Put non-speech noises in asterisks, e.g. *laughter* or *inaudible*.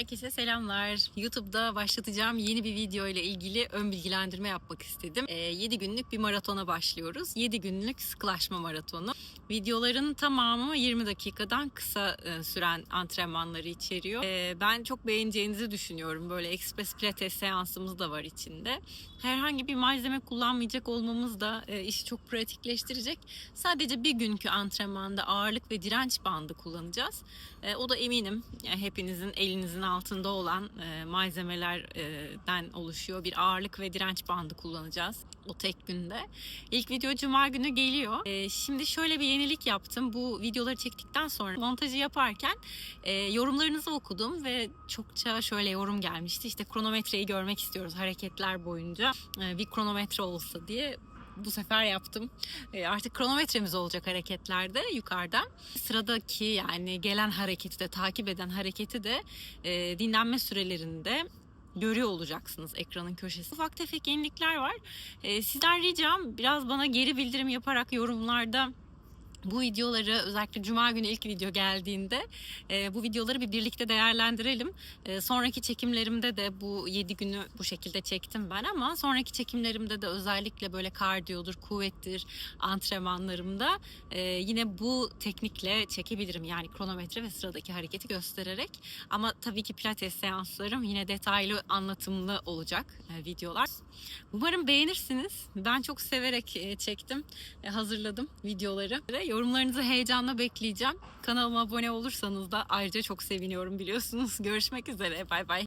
Herkese selamlar. YouTube'da başlatacağım yeni bir video ile ilgili ön bilgilendirme yapmak istedim. 7 günlük bir maratona başlıyoruz. 7 günlük sıkılaşma maratonu. Videoların tamamı 20 dakikadan kısa e, süren antrenmanları içeriyor. E, Ben çok beğeneceğinizi düşünüyorum. Böyle ekspres pilates seansımız da var içinde. Herhangi bir malzeme kullanmayacak olmamız da e, işi çok pratikleştirecek. Sadece bir günkü antrenmanda ağırlık ve direnç bandı kullanacağız. O da eminim hepinizin elinizin altında olan malzemelerden oluşuyor. Bir ağırlık ve direnç bandı kullanacağız o tek günde. İlk video cuma günü geliyor. Şimdi şöyle bir yenilik yaptım. Bu videoları çektikten sonra montajı yaparken e, yorumlarınızı okudum ve çokça şöyle yorum gelmişti. İşte kronometreyi görmek istiyoruz hareketler boyunca. E, Bir kronometre olsa diye bu sefer yaptım. E, Artık kronometremiz olacak hareketlerde yukarıdan. Sıradaki yani gelen hareketi de takip eden hareketi de e, dinlenme sürelerinde görüyor olacaksınız ekranın köşesi. Ufak tefek yenilikler var. E, sizden ricam biraz bana geri bildirim yaparak yorumlarda bu videoları özellikle cuma günü ilk video geldiğinde e, bu videoları bir birlikte değerlendirelim. E, sonraki çekimlerimde de bu 7 günü bu şekilde çektim ben ama sonraki çekimlerimde de özellikle böyle kardiyodur, kuvvettir antrenmanlarımda e, yine bu teknikle çekebilirim. Yani kronometre ve sıradaki hareketi göstererek. Ama tabii ki pilates seanslarım yine detaylı anlatımlı olacak e, videolar. Umarım beğenirsiniz. Ben çok severek e, çektim, e, hazırladım videoları. Yorumlarınızı heyecanla bekleyeceğim. Kanalıma abone olursanız da ayrıca çok seviniyorum biliyorsunuz. *laughs* Görüşmek üzere. Bay bay.